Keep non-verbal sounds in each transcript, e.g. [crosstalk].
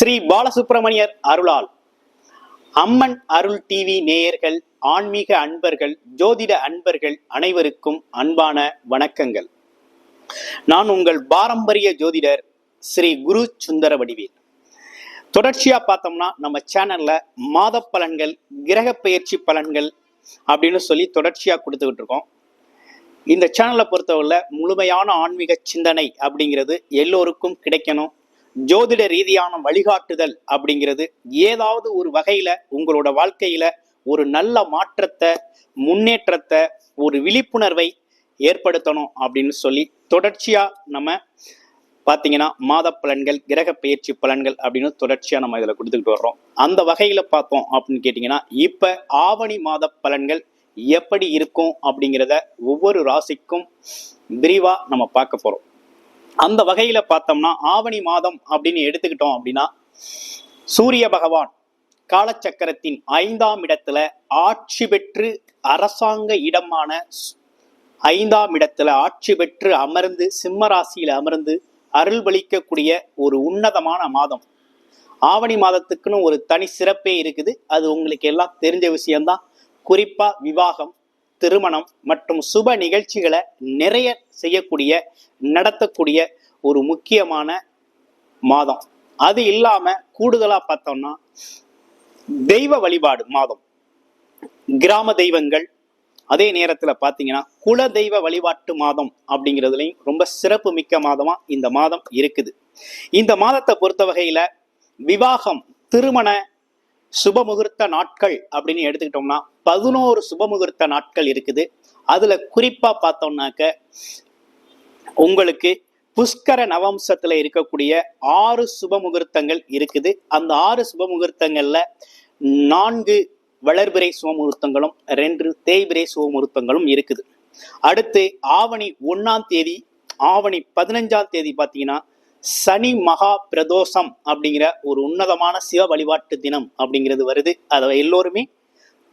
ஸ்ரீ பாலசுப்பிரமணியர் அருளால். அம்மன் அருள் டிவி நேயர்கள் ஆன்மீக அன்பர்கள் ஜோதிட அன்பர்கள் அனைவருக்கும் அன்பான வணக்கங்கள். நான் உங்கள் பாரம்பரிய ஜோதிடர் ஸ்ரீ குரு சுந்தர வடிவேல். தொடர்ச்சியா பார்த்தோம்னா நம்ம சேனல்ல மாத பலன்கள் கிரக பெயர்ச்சி பலன்கள் அப்படின்னு சொல்லி தொடர்ச்சியா கொடுத்துக்கிட்டு இருக்கோம். இந்த சேனலை பொறுத்தவரை முழுமையான ஆன்மீக சிந்தனை அப்படிங்கிறது எல்லோருக்கும் கிடைக்கணும். ஜோதிட ரீதியான வழிகாட்டுதல் அப்படிங்கிறது ஏதாவது ஒரு வகையில உங்களோட வாழ்க்கையில ஒரு நல்ல மாற்றத்தை முன்னேற்றத்தை ஒரு விழிப்புணர்வை ஏற்படுத்தணும் அப்படின்னு சொல்லி தொடர்ச்சியா நம்ம பார்த்தீங்கன்னா மாத பலன்கள் கிரக பயிற்சி பலன்கள் அப்படின்னு தொடர்ச்சியா நம்ம இதில் கொடுத்துக்கிட்டு வர்றோம். அந்த வகையில பார்த்தோம் அப்படின்னு கேட்டிங்கன்னா இப்ப ஆவணி மாத பலன்கள் எப்படி இருக்கும் அப்படிங்கிறத ஒவ்வொரு ராசிக்கும் விரிவா நம்ம பார்க்க போறோம். அந்த வகையில பார்த்தோம்னா ஆவணி மாதம் அப்படின்னு எடுத்துக்கிட்டோம் அப்படின்னா சூரிய பகவான் காலச்சக்கரத்தின் ஐந்தாம் இடத்துல ஆட்சி பெற்று அரசாங்க இடமான ஐந்தாம் இடத்துல ஆட்சி பெற்று அமர்ந்து சிம்ம ராசியில அமர்ந்து அருள்பளிக்கக்கூடிய ஒரு உன்னதமான மாதம். ஆவணி மாதத்துக்குன்னு ஒரு தனி சிறப்பே இருக்குது. அது உங்களுக்கு எல்லாம் தெரிஞ்ச விஷயம்தான். குறிப்பா விவாகம் திருமணம் மற்றும் சுப நிகழ்ச்சிகளை நிறைய செய்யக்கூடிய நடத்தக்கூடிய ஒரு முக்கியமான மாதம். அது இல்லாம கூடுதலா பார்த்தோம்னா தெய்வ வழிபாடு மாதம். கிராம தெய்வங்கள் அதே நேரத்துல பாத்தீங்கன்னா குல தெய்வ வழிபாட்டு மாதம் அப்படிங்கிறதுலையும் ரொம்ப சிறப்பு மிக்க மாதமா இந்த மாதம் இருக்குது. இந்த மாதத்தை பொறுத்த வகையில விவாகம் திருமண சுபமுகூர்த்த நாட்கள் அப்படின்னு எடுத்துக்கிட்டோம்னா பதினோரு சுபமுகூர்த்த நாட்கள் இருக்குது. அதுல குறிப்பா பார்த்தோம்னாக்க உங்களுக்கு புஷ்கர நவம்சத்துல இருக்கக்கூடிய ஆறு சுபமுகூர்த்தங்கள் இருக்குது. அந்த ஆறு சுபமுகூர்த்தங்கள்ல நான்கு வளர்பிறை சுபமுகூர்த்தங்களும் ரெண்டு தேய்பிறை சுபமுகூர்த்தங்களும் இருக்குது. அடுத்து ஆவணி ஒன்னாம் தேதி ஆவணி பதினஞ்சாம் தேதி பார்த்தீங்கன்னா சனி மகா பிரதோஷம் அப்படிங்கிற ஒரு உன்னதமான சிவ வழிபாட்டு தினம் அப்படிங்கிறது வருது. அதை எல்லோருமே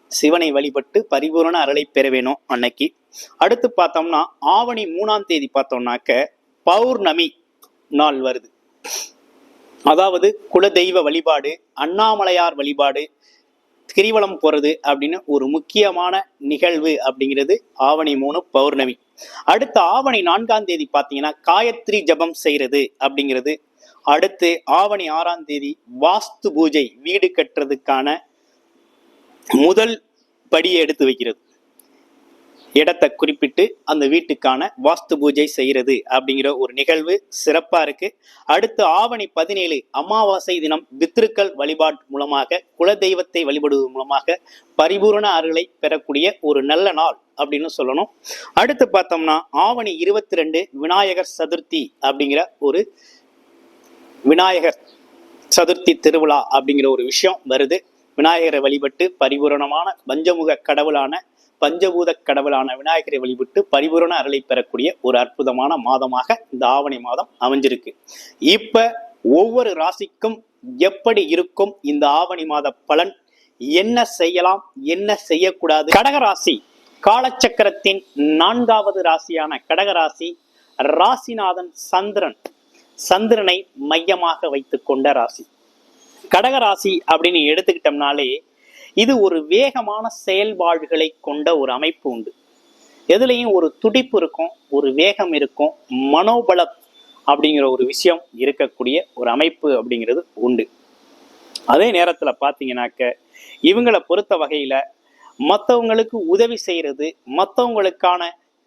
சிவனை வழிபட்டு பரிபூரண அருளை பெற வேணும் அன்னைக்கு. அடுத்து பார்த்தோம்னா ஆவணி மூணாம் தேதி பார்த்தோம்னாக்க பௌர்ணமி நாள் வருது. அதாவது குலதெய்வ வழிபாடு அண்ணாமலையார் வழிபாடு கிரிவலம் போறது அப்படின்னு ஒரு முக்கியமான நிகழ்வு அப்படிங்கிறது ஆவணி மூணு பௌர்ணமி. அடுத்து ஆவணி நான்காம் தேதி பார்த்தீங்கன்னா காயத்ரி ஜபம் செய்யறது அப்படிங்கிறது. அடுத்து ஆவணி ஆறாம் தேதி வாஸ்து பூஜை வீடு கட்டுறதுக்கான முதல் படியை எடுத்து வைக்கிறது. இடத்தை குறிப்பிட்டு அந்த வீட்டுக்கான வாஸ்து பூஜை செய்கிறது அப்படிங்கிற ஒரு நிகழ்வு சிறப்பாக இருக்கு. அடுத்து ஆவணி பதினேழு அமாவாசை தினம் பித்ருக்கள் வழிபாடு மூலமாக குலதெய்வத்தை வழிபடுவது மூலமாக பரிபூரண அருளை பெறக்கூடிய ஒரு நல்ல நாள் அப்படின்னு சொல்லணும். அடுத்து பார்த்தோம்னா ஆவணி இருபத்தி ரெண்டு விநாயகர் சதுர்த்தி அப்படிங்கிற ஒரு விநாயகர் சதுர்த்தி திருவிழா அப்படிங்கிற ஒரு விஷயம் வருது. விநாயகரை வழிபட்டு பரிபூரணமான பஞ்சமுக கடவுளான பஞ்சபூத கடவுளான விநாயகரை வழிபட்டு பரிபூரண அருளை பெறக்கூடிய ஒரு அற்புதமான மாதமாக இந்த ஆவணி மாதம் அமைஞ்சிருக்கு. இப்ப ஒவ்வொரு ராசிக்கும் எப்படி இருக்கும் இந்த ஆவணி மாத பலன்? என்ன செய்யலாம்? என்ன செய்யக்கூடாது? கடகராசி காலச்சக்கரத்தின் நான்காவது ராசியான கடகராசி ராசிநாதன் சந்திரன். சந்திரனை மையமாக வைத்துக் கொண்ட ராசி. கடகராசி அப்படின்னு எடுத்துக்கிட்டோம்னாலே இது ஒரு வேகமான செயல்பாடுகளை கொண்ட ஒரு அமைப்பு உண்டு. எதுலேயும் ஒரு துடிப்பு இருக்கும் ஒரு வேகம் இருக்கும் மனோபலம் அப்படிங்கிற ஒரு விஷயம் இருக்கக்கூடிய ஒரு அமைப்பு அப்படிங்கிறது உண்டு. அதே நேரத்தில் பார்த்தீங்கன்னாக்க இவங்களை பொறுத்த வகையில் மற்றவங்களுக்கு உதவி செய்கிறது மற்றவங்களுக்கான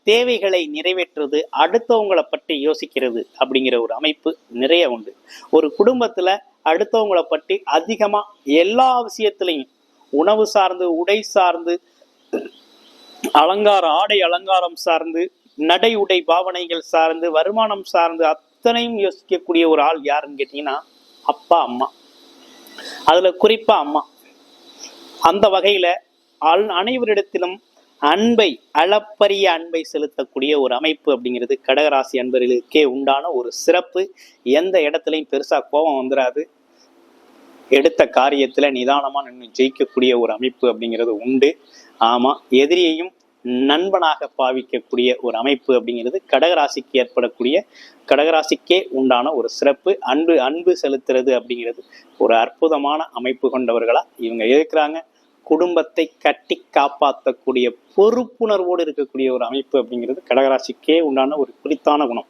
தேவைகளை நிறைவேற்றுறது அடுத்தவங்களை பற்றி யோசிக்கிறது அப்படிங்கிற ஒரு அமைப்பு நிறைய உண்டு. ஒரு குடும்பத்தில் அடுத்தவங்களை பற்றி அதிகமாக எல்லா விஷயத்துலையும் உணவு சார்ந்து உடை சார்ந்து அலங்கார ஆடை அலங்காரம் சார்ந்து நடை உடை பாவனைகள் சார்ந்து வருமானம் சார்ந்து அத்தனையும் யோசிக்கக்கூடிய ஒரு ஆள் யாருன்னு கேட்டீங்கன்னா அப்பா அம்மா. அதுல குறிப்பா அம்மா. அந்த வகையில அல் அனைவரிடத்திலும் அன்பை அளப்பரிய அன்பை செலுத்தக்கூடிய ஒரு அமைப்பு அப்படிங்கிறது கடகராசி அன்பர்களுக்கே உண்டான ஒரு சிறப்பு. எந்த இடத்துலையும் பெருசா கோபம் வந்துடாது எடுத்த காரியத்துல நிதானமா நின்று ஜெயிக்கக்கூடிய ஒரு அமைப்பு அப்படிங்கிறது உண்டு. ஆமா எதிரியையும் நண்பனாக பாவிக்கக்கூடிய ஒரு அமைப்பு அப்படிங்கிறது கடகராசிக்கு ஏற்படக்கூடிய கடகராசிக்கே உண்டான ஒரு சிறப்பு. அன்பு அன்பு செலுத்துறது அப்படிங்கிறது ஒரு அற்புதமான அமைப்பு கொண்டவர்களா இவங்க இருக்கிறாங்க. குடும்பத்தை கட்டி காப்பாற்றக்கூடிய பொறுப்புணர்வோடு இருக்கக்கூடிய ஒரு அமைப்பு அப்படிங்கிறது கடகராசிக்கே உண்டான ஒரு குறித்தான குணம்.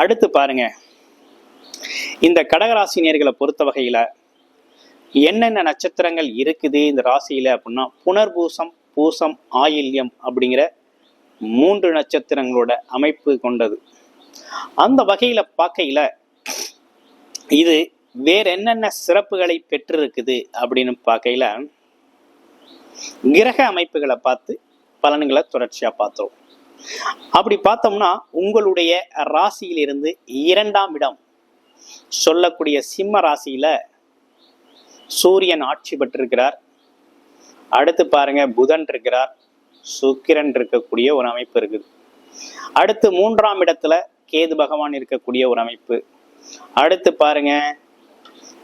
அடுத்து பாருங்க. இந்த கடகராசினியர்களை பொறுத்த வகையில என்னென்ன நட்சத்திரங்கள் இருக்குது இந்த ராசியில அப்படின்னா புனர்பூசம் பூசம் ஆயில்யம் அப்படிங்கிற மூன்று நட்சத்திரங்களோட அமைப்பு கொண்டது. அந்த வகையில பார்க்கையில இது வேற என்னென்ன சிறப்புகளை பெற்றிருக்குது அப்படின்னு பார்க்கையில கிரக அமைப்புகளை பார்த்து பலன்களை தொடர்ச்சியா பார்த்தோம். அப்படி பார்த்தோம்னா உங்களுடைய ராசியிலிருந்து இரண்டாம் இடம் சொல்லக்கூடிய சிம்ம ராசியில சூரியன் ஆட்சி பெற்றிருக்கிறார். அடுத்து பாருங்க புதன் இருக்கிறார். சுக்கிரன் இருக்கக்கூடிய ஒரு அமைப்பு இருக்குது அடுத்து மூன்றாம் இடத்துல கேது பகவான் இருக்கக்கூடிய ஒரு அமைப்பு. அடுத்து பாருங்க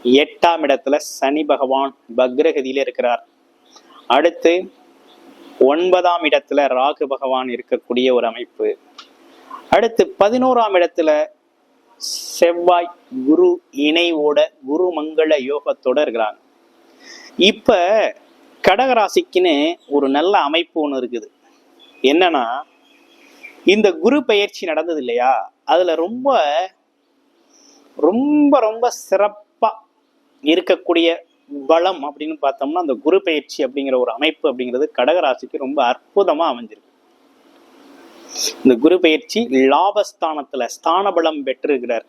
எட்டாம் இடத்துல சனி பகவான் பக்ரகதியில இருக்கிறார். அடுத்து ஒன்பதாம் இடத்துல ராகு பகவான் இருக்கக்கூடிய ஒரு அமைப்பு. அடுத்து பதினோராம் இடத்துல செவ்வாய் குரு இணைவோட குரு மங்கள யோகத்தோட இருக்கிறாங்க இப்ப கடகராசிக்குன்னு ஒரு நல்ல அமைப்பு ஒன்று இருக்குது. என்னன்னா இந்த குரு பயிற்சி நடந்தது இல்லையா? அதுல ரொம்ப ரொம்ப ரொம்ப சிறப்பு இருக்கக்கூடிய பலம் அப்படின்னு பார்த்தோம்னா அந்த குரு பயிற்சி அப்படிங்கிற ஒரு அமைப்பு அப்படிங்கிறது கடகராசிக்கு ரொம்ப அற்புதமா அமைஞ்சிருக்கு. இந்த குரு பயிற்சி லாபஸ்தானத்துல ஸ்தான பலம் பெற்றிருக்கிறார்.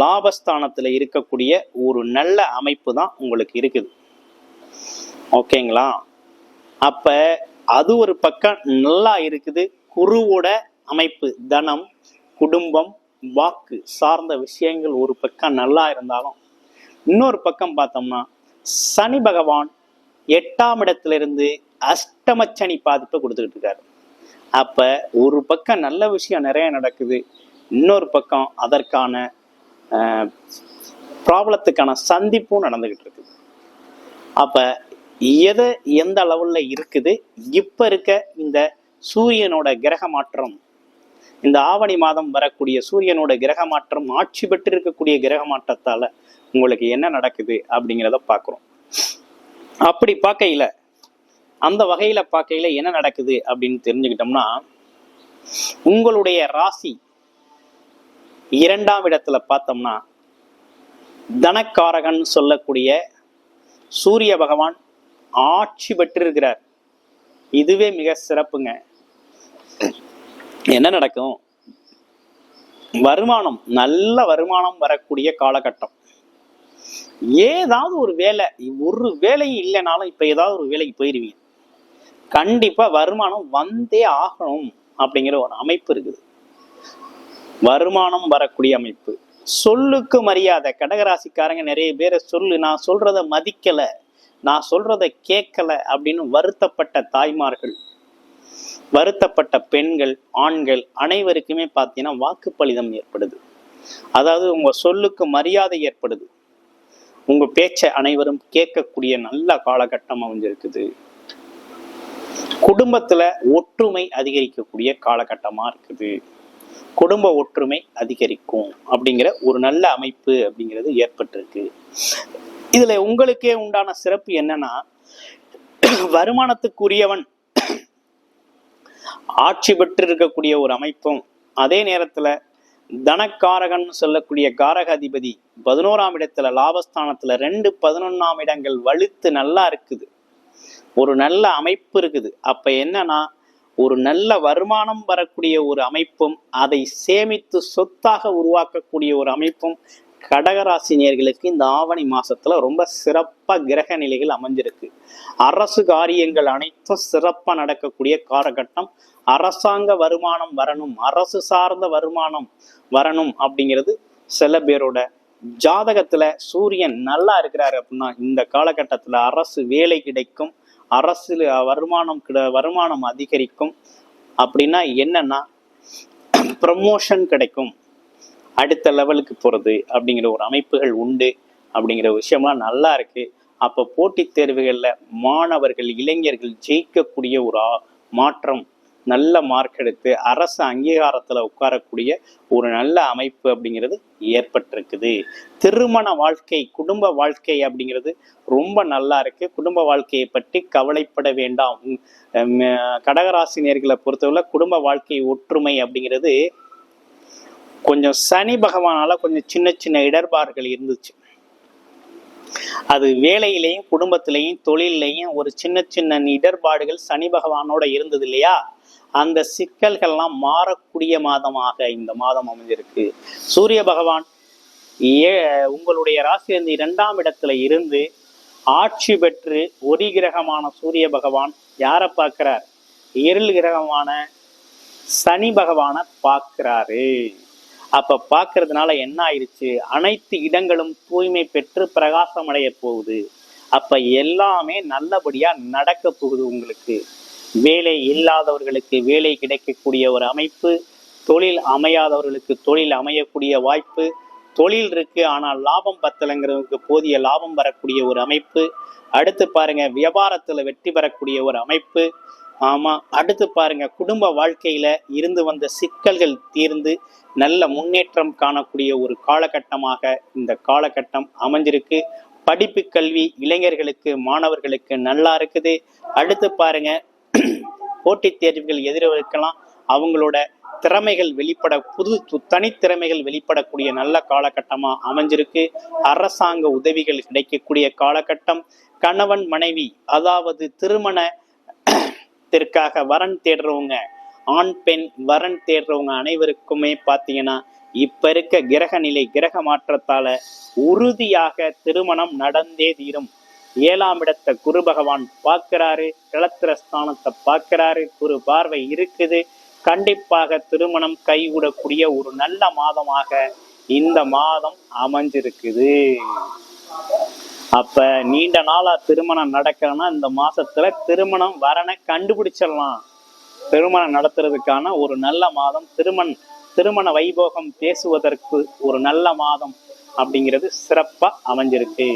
லாபஸ்தானத்துல இருக்கக்கூடிய ஒரு நல்ல அமைப்பு தான் உங்களுக்கு இருக்குது. ஓகேங்களா? அப்ப அது ஒரு பக்கம் நல்லா இருக்குது. குருவோட அமைப்பு தனம் குடும்பம் வாக்கு சார்ந்த விஷயங்கள் ஒரு பக்கம் நல்லா இருந்தாலும் இன்னொரு பக்கம் பார்த்தோம்னா சனி பகவான் எட்டாம் இடத்துல இருந்து சனி பாதிப்பை கொடுத்துக்கிட்டு இருக்காரு. அப்ப ஒரு பக்கம் நல்ல விஷயம் நிறைய நடக்குது இன்னொரு பக்கம் அதற்கான ப்ராப்ளத்துக்கான சந்திப்பும் நடந்துகிட்டு இருக்குது. அப்ப எது எந்த அளவில் இருக்குது? இப்ப இருக்க இந்த சூரியனோட கிரக மாற்றம் இந்த ஆவணி மாதம் வரக்கூடிய சூரியனோட கிரக மாற்றம் ஆட்சி பெற்று இருக்கக்கூடிய கிரக மாற்றத்தால உங்களுக்கு என்ன நடக்குது அப்படிங்கிறத பார்க்குறோம். அப்படி பார்க்கையில அந்த வகையில பார்க்கையில என்ன நடக்குது அப்படின்னு தெரிஞ்சுக்கிட்டோம்னா உங்களுடைய ராசி இரண்டாம் இடத்துல பார்த்தோம்னா தனக்காரகன் சொல்லக்கூடிய சூரிய பகவான் ஆட்சி பெற்றிருக்கிறார். இதுவே மிக சிறப்புங்க. என்ன நடக்கும்? வருமானம் நல்ல வருமானம் வரக்கூடிய காலகட்டம். ஏதாவது ஒரு வேலை ஒரு வேலையும் இல்லைனாலும் இப்ப ஏதாவது ஒரு வேலைக்கு போயிருவீங்க. கண்டிப்பா வருமானம் வந்தே ஆகணும் அப்படிங்கிற ஒரு அமைப்பு இருக்குது. வருமானம் வரக்கூடிய அமைப்பு. சொல்லுக்கு மரியாதை. கடகராசிக்காரங்க நிறைய பேரை சொல்லு நான் சொல்றத மதிக்கல நான் சொல்றத கேட்கல அப்படின்னு வருத்தப்பட்ட தாய்மார்கள் வருத்தப்பட்ட பெண்கள் ஆண்கள் அனைவருக்குமே பார்த்தீங்கன்னா வாக்குப்பளிதம் ஏற்படுது. அதாவது உங்க சொல்லுக்கு மரியாதை ஏற்படுது. உங்க பேச்சை அனைவரும் கேட்கக்கூடிய நல்ல காலகட்டம் அமைஞ்சிருக்குது. குடும்பத்துல ஒற்றுமை அதிகரிக்கக்கூடிய காலகட்டமா இருக்குது. குடும்ப ஒற்றுமை அதிகரிக்கும் அப்படிங்கிற ஒரு நல்ல அமைப்பு அப்படிங்கிறது ஏற்பட்டிருக்கு. இதுல உங்களுக்கே உண்டான சிறப்பு என்னன்னா வருமானத்துக்குரியவன் ஆட்சி பெற்று இருக்கக்கூடிய ஒரு அமைப்பும் அதே நேரத்துல தனக்காரகன் சொல்லக்கூடிய காரக அதிபதி பதினோராம் இடத்துல லாபஸ்தானத்துல ரெண்டு பதினொன்னாம் இடங்கள் வலுத்து நல்லா இருக்குது. ஒரு நல்ல அமைப்பு இருக்குது. அப்ப என்னன்னா ஒரு நல்ல வருமானம் வரக்கூடிய ஒரு அமைப்பும் அதை சேமித்து சொத்தாக உருவாக்கக்கூடிய ஒரு அமைப்பும் கடகராசினியர்களுக்கு இந்த ஆவணி மாசத்துல ரொம்ப சிறப்பா கிரக நிலைகள் அமைஞ்சிருக்கு. அரசு காரியங்கள் அனைத்தும் சிறப்பா நடக்கக்கூடிய காலகட்டம். அரசாங்க வருமானம் வரணும் அரசு சார்ந்த வருமானம் வரணும் அப்படிங்கிறது சில பேரோட ஜாதகத்துல சூரியன் நல்லா இருக்கிறாரு அப்படின்னா இந்த காலகட்டத்துல அரசு வேலை கிடைக்கும் அரசு வருமானம் கிட வருமானம் அதிகரிக்கும் அப்படின்னா என்னன்னா ப்ரமோஷன் கிடைக்கும். அடுத்த லெவலுக்கு போகிறது அப்படிங்கிற ஒரு அமைப்புகள் உண்டு அப்படிங்கிற விஷயம்லாம் நல்லா இருக்கு. அப்போ போட்டித் தேர்வுகளில் மாணவர்கள் இளைஞர்கள் ஜெயிக்கக்கூடிய ஒரு ஆ- மாற்றம் நல்ல மார்க் எடுத்து அரசு அங்கீகாரத்தில் உட்காரக்கூடிய ஒரு நல்ல அமைப்பு அப்படிங்கிறது ஏற்பட்டிருக்குது. திருமண வாழ்க்கை குடும்ப வாழ்க்கை அப்படிங்கிறது ரொம்ப நல்லா இருக்கு. குடும்ப வாழ்க்கையை பற்றி கவலைப்பட வேண்டாம். கடகராசினியர்களை பொறுத்தவரை குடும்ப வாழ்க்கை ஒற்றுமை அப்படிங்கிறது கொஞ்சம் சனி பகவானால கொஞ்சம் சின்ன சின்ன இடர்பாடுகள் இருந்துச்சு. அது வேலையிலையும் குடும்பத்திலையும் தொழிலையும் ஒரு சின்ன சின்ன இடர்பாடுகள் சனி பகவானோட இருந்தது இல்லையா? அந்த சிக்கல்கள்லாம் மாறக்கூடிய மாதமாக இந்த மாதம் அமைஞ்சிருக்கு. சூரிய பகவான் ஏ உங்களுடைய ராசியிலிருந்து இரண்டாம் இடத்துல இருந்து ஆட்சி பெற்று ஒரு கிரகமான சூரிய பகவான் யாரை பார்க்கிறார்? இருள் கிரகமான சனி பகவானை பார்க்கிறாரு. அப்ப பார்க்கறதுனால என்ன ஆயிடுச்சு அனைத்து இடங்களும் தூய்மை பெற்று பிரகாசம் அடைய போகுது. அப்ப எல்லாமே நல்லபடியா நடக்க போகுது உங்களுக்கு. வேலை இல்லாதவர்களுக்கு வேலை கிடைக்கக்கூடிய ஒரு அமைப்பு தொழில் அமையாதவர்களுக்கு தொழில் அமையக்கூடிய வாய்ப்பு தொழில் இருக்கு ஆனால் லாபம் பத்தலைங்கிறவங்களுக்கு போதிய லாபம் வரக்கூடிய ஒரு அமைப்பு அடுத்து பாருங்க வியாபாரத்துல வெற்றி பெறக்கூடிய ஒரு அமைப்பு ஆமா அடுத்து பாருங்க குடும்ப வாழ்க்கையில இருந்து வந்த சிக்கல்கள் தீர்ந்து நல்ல முன்னேற்றம் காணக்கூடிய ஒரு காலகட்டமாக இந்த காலகட்டம் அமைஞ்சிருக்கு. படிப்பு கல்வி இளைஞர்களுக்கு மாணவர்களுக்கு நல்லா இருக்குது. அடுத்து பாருங்க [clears throat] போட்டித் தேர்வுகள் எதிர்க்கலாம் அவங்களோட திறமைகள் வெளிப்பட புது து- தனித்திறமைகள் வெளிப்படக்கூடிய நல்ல காலகட்டமா அமைஞ்சிருக்கு. அரசாங்க உதவிகள் கிடைக்கக்கூடிய காலகட்டம். கணவன் மனைவி அதாவது திருமண திருக்காக வரன் தேடுறவங்க ஆண் பெண் வரன் தேடுறவங்க அனைவருக்குமே பார்த்தீங்கன்னா இப்ப இருக்க கிரக நிலை கிரக மாற்றத்தால உறுதியாக திருமணம் நடந்தே தீரும். ஏழாம் இடத்தை குரு பகவான் பார்க்கிறாரு கிளத்திர ஸ்தானத்தை பார்க்கிறாரு குரு பார்வை இருக்குது. கண்டிப்பாக திருமணம் கைகூடக்கூடிய ஒரு நல்ல மாதமாக இந்த மாதம் அமைஞ்சிருக்குது. அப்ப நீண்ட நாளா திருமணம் நடக்கணும்னா இந்த மாசத்துல திருமணம் வரனை கண்டுபிடிச்சிடலாம். திருமணம் நடத்துறதுக்கான ஒரு நல்ல மாதம். திருமண் திருமண வைபோகம் பேசுவதற்கு ஒரு நல்ல மாதம் அப்படிங்கிறது சிறப்பா அமைஞ்சிருக்கு.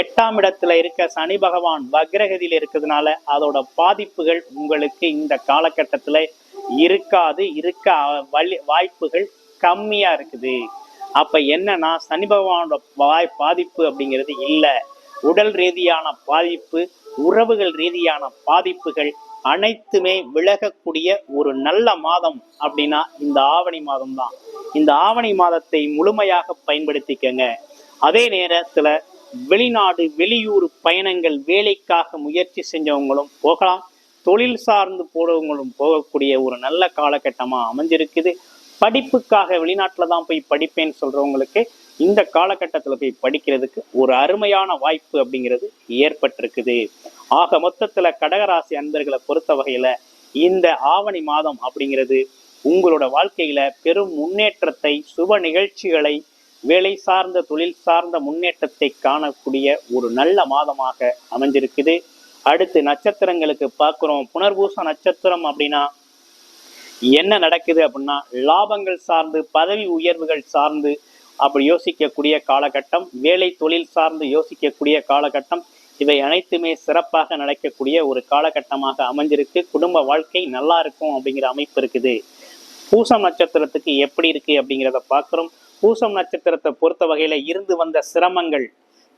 எட்டாம் இடத்துல இருக்க சனி பகவான் வக்ரகதியில இருக்கிறதுனால அதோட பாதிப்புகள் உங்களுக்கு இந்த காலகட்டத்துல இருக்காது. இருக்க வழி வாய்ப்புகள் கம்மியா இருக்குது. அப்ப என்னன்னா சனி பகவானோட வாய் பாதிப்பு அப்படிங்கிறது இல்லை. உடல் ரீதியான பாதிப்பு உறவுகள் ரீதியான பாதிப்புகள் அனைத்துமே விலகக்கூடிய ஒரு நல்ல மாதம் அப்படின்னா இந்த ஆவணி மாதம் தான் இந்த ஆவணி மாதத்தை முழுமையாக பயன்படுத்திக்கங்க. அதே நேரத்துல வெளிநாடு வெளியூர் பயணங்கள் வேலைக்காக முயற்சி செஞ்சவங்களும் போகலாம். தொழில் சார்ந்து போறவங்களும் போகக்கூடிய ஒரு நல்ல காலகட்டமாக அமைஞ்சிருக்குது. படிப்புக்காக வெளிநாட்டில் தான் போய் படிப்பேன்னு சொல்கிறவங்களுக்கு இந்த காலகட்டத்தில் போய் படிக்கிறதுக்கு ஒரு அருமையான வாய்ப்பு அப்படிங்கிறது ஏற்பட்டிருக்குது. ஆக மொத்தத்தில் கடகராசி அன்பர்களை பொறுத்த வகையில் இந்த ஆவணி மாதம் அப்படிங்கிறது உங்களோட வாழ்க்கையில பெரும் முன்னேற்றத்தை சுப நிகழ்ச்சிகளை வேலை சார்ந்த தொழில் சார்ந்த முன்னேற்றத்தை காணக்கூடிய ஒரு நல்ல மாதமாக அமைஞ்சிருக்குது. அடுத்து நட்சத்திரங்களுக்கு பார்க்குறோம். புனர்பூச நட்சத்திரம் அப்படின்னா என்ன நடக்குது அப்படின்னா லாபங்கள் சார்ந்து பதவி உயர்வுகள் சார்ந்து அப்படி யோசிக்கக்கூடிய காலகட்டம் வேலை தொழில் சார்ந்து யோசிக்கக்கூடிய காலகட்டம் இவை அனைத்துமே சிறப்பாக நடக்கக்கூடிய ஒரு காலகட்டமாக அமைஞ்சிருக்கு. குடும்ப வாழ்க்கை நல்லா இருக்கும் அப்படிங்கிற அமைப்பு இருக்குது. பூசம் நட்சத்திரத்துக்கு எப்படி இருக்கு அப்படிங்கிறத பார்க்குறோம். பூசம் நட்சத்திரத்தை பொறுத்த வகையில இருந்து வந்த சிரமங்கள்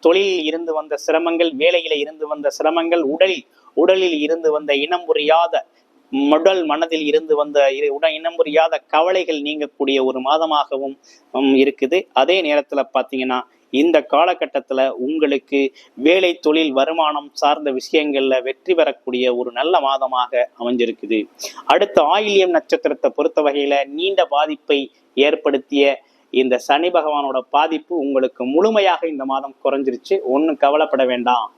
தொழிலில் இருந்து வந்த சிரமங்கள் வேலையில இருந்து வந்த சிரமங்கள் உடலில் உடலில் இருந்து வந்த இனம் புரியாத உடல் மனதில் இருந்து வந்த இரு- உட இனம் புரியாத கவலைகள் நீங்கக்கூடிய ஒரு மாதமாகவும் இருக்குது. அதே நேரத்தில் பார்த்தீங்கன்னா இந்த காலகட்டத்தில் உங்களுக்கு வேலை தொழில் வருமானம் சார்ந்த விஷயங்களில் வெற்றி பெறக்கூடிய ஒரு நல்ல மாதமாக அமைஞ்சிருக்குது. அடுத்த ஆயில்யம் நட்சத்திரத்தை பொறுத்த வகையில் நீண்ட பாதிப்பை ஏற்படுத்திய இந்த சனி பகவானோட பாதிப்பு உங்களுக்கு முழுமையாக இந்த மாதம் குறைஞ்சிருச்சு. ஒன்றும் கவலைப்பட வேண்டாம்.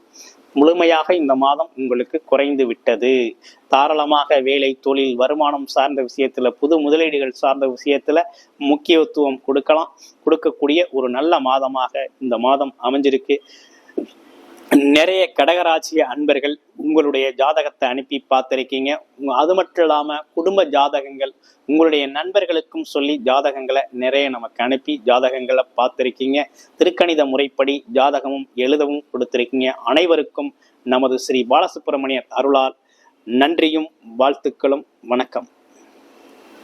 முழுமையாக இந்த மாதம் உங்களுக்கு குறைந்து விட்டது. தாராளமாக வேலை தொழில் வருமானம் சார்ந்த விஷயத்துல புது முதலீடுகள் சார்ந்த விஷயத்துல முக்கியத்துவம் கொடுக்கலாம். கொடுக்கக்கூடிய ஒரு நல்ல மாதமாக இந்த மாதம் அமைஞ்சிருக்கு. நிறைய கடகராசிய அன்பர்கள் உங்களுடைய ஜாதகத்தை அனுப்பி பார்த்துருக்கீங்க. அது மட்டும் இல்லாமல் குடும்ப ஜாதகங்கள் உங்களுடைய நண்பர்களுக்கும் சொல்லி ஜாதகங்களை நிறைய நமக்கு அனுப்பி ஜாதகங்களை பார்த்துருக்கீங்க. திருக்கணித முறைப்படி ஜாதகமும் எழுதவும் கொடுத்துருக்கீங்க. அனைவருக்கும் நமது ஸ்ரீ பாலசுப்பிரமணியர் அருளால் நன்றியும் வாழ்த்துக்களும் வணக்கம்.